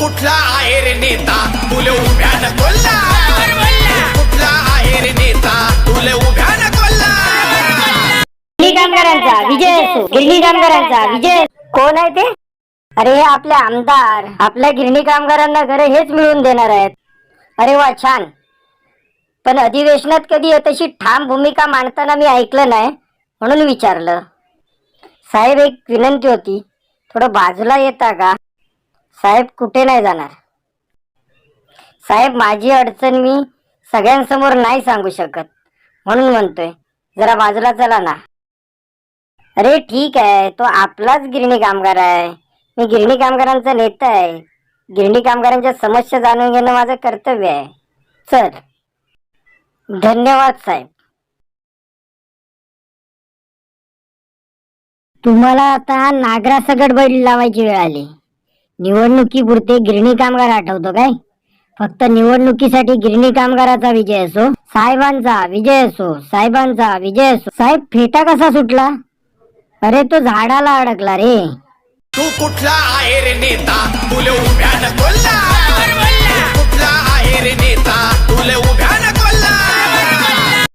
कुठला आहे रे नेता? तुले उभ्यान बोलला कुठला आहे रे नेता? तुले उभ्यान बोलला गिरणी कामगारांचा विजय असो गिरणी कामगारांचा विजय कोण आहे ते? अरे आपले आमदार. आपल्या गिरणी कामगारांना घर हेच मिळवून देणार आहेत. अरे वा छान. पण अधिवेशनात कधी तशी ठाम भूमिका मांडताना मी ऐकलं नाही म्हणून विचारलं. साहेब एक विनंती होती. थोडं बाजूला येता का? साहेब कुठे नाही जाणार? साहेब माझी अडचण मी सगळ्यांसमोर नाही सांगू शकत. म्हणून म्हणतोय जरा बाजूला चला ना. अरे ठीक आहे तो आपलाच गिरणी कामगार आहे. मी गिरणी कामगारांचा नेता आहे. गिरणी कामगारांच्या समस्या जाणून घेणं माझं कर्तव्य आहे. चल. धन्यवाद साहेब. तुम्हाला आता नागरा सगड बैल लावायची वेळ आली. निवडणुकीपुरते गिरणी कामगार आठवतो काय? फक्त निवडणुकीसाठी गिरणी कामगाराचा विजय असो साहेबांचा विजय असो साहेबांचा विजय असो. साहेब फेटा कसा सुटला? अरे तो झाडाला अडकला रे. तू कुठला आहे रे नेता?